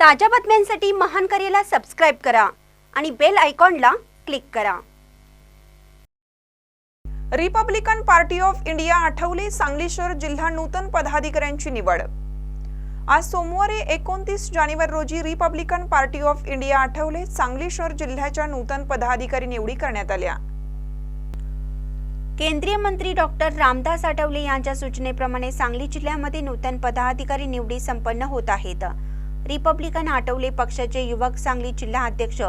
ताज्या बातम्यांसाठी महान करेला सबस्क्राईब करा आणि बेल आयकॉनला क्लिक करा. Republican Party of India Athawale Sangli शहर जिल्हा नूतन पदाधिकाऱ्यांची निवड. आज सोमवारी एकोणतीस जानेवारी रोजी Republican Party of India Athawale Sangli शहर जिल्ह्याच्या नूतन पदाधिकारी निवडी करण्यात आल्या. केंद्रीय मंत्री डॉक्टर रामदास आठवले यांच्या सूचनेप्रमाणे सांगली जिल्ह्यामध्ये नूतन पदाधिकारी निवडी संपन्न होत आहेत. रिपब्लिकन आठवले पक्षाचे युवक सांगली जिल्हा अध्यक्ष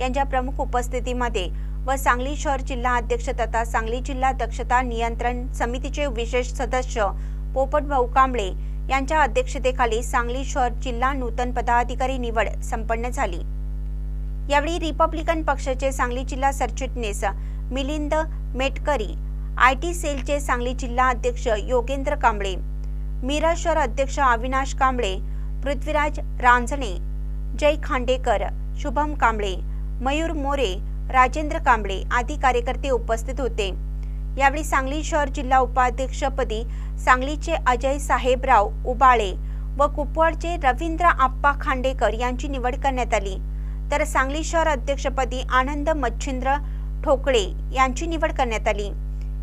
यांच्या प्रमुख उपस्थितीमध्ये व सांगली शहर जिल्हा अध्यक्ष तथा सांगली जिल्हा दक्षता नियंत्रण समितीचे विशेष सदस्य पोपट भाऊ कांबळे यांच्या अध्यक्षतेखाली सांगली शहर जिल्हा नूतन पदाधिकारी निवड संपन्न झाली. यावेळी रिपब्लिकन पक्षाचे सांगली जिल्हा सरचिटणीस मिलिंद मेटकरी आय टी सेलचे सांगली जिल्हा अध्यक्ष योगेंद्र कांबळे मिरज शहर अध्यक्ष अविनाश कांबळे पृथ्वीराज रांजणे जय खांडेकर शुभम कांबळे मयूर मोरे राजेंद्र कांबळे आदी कार्यकर्ते उपस्थित होते. यावेळी सांगली शहर जिल्हा उपाध्यक्षपदी सांगलीचे अजय साहेबराव उबाळे व कुपवाडचे रवींद्र आप्पा खांडेकर यांची निवड करण्यात आली. तर सांगली शहर अध्यक्षपदी आनंद मच्छिंद्र ठोकळे यांची निवड करण्यात आली.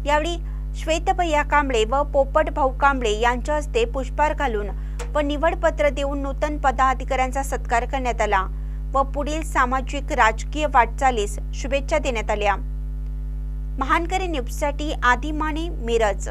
यावेळी श्वेतभैया कांबळे व पोपट भाऊ कांबळे यांच्या हस्ते पुष्पार घालून व निवडपत्र देऊन नूतन पदाधिकाऱ्यांचा सत्कार करण्यात आला व पुढील सामाजिक राजकीय वाटचालीस शुभेच्छा देण्यात आल्या. महानकरी न्यूजसाठी आदिमाने मिरज.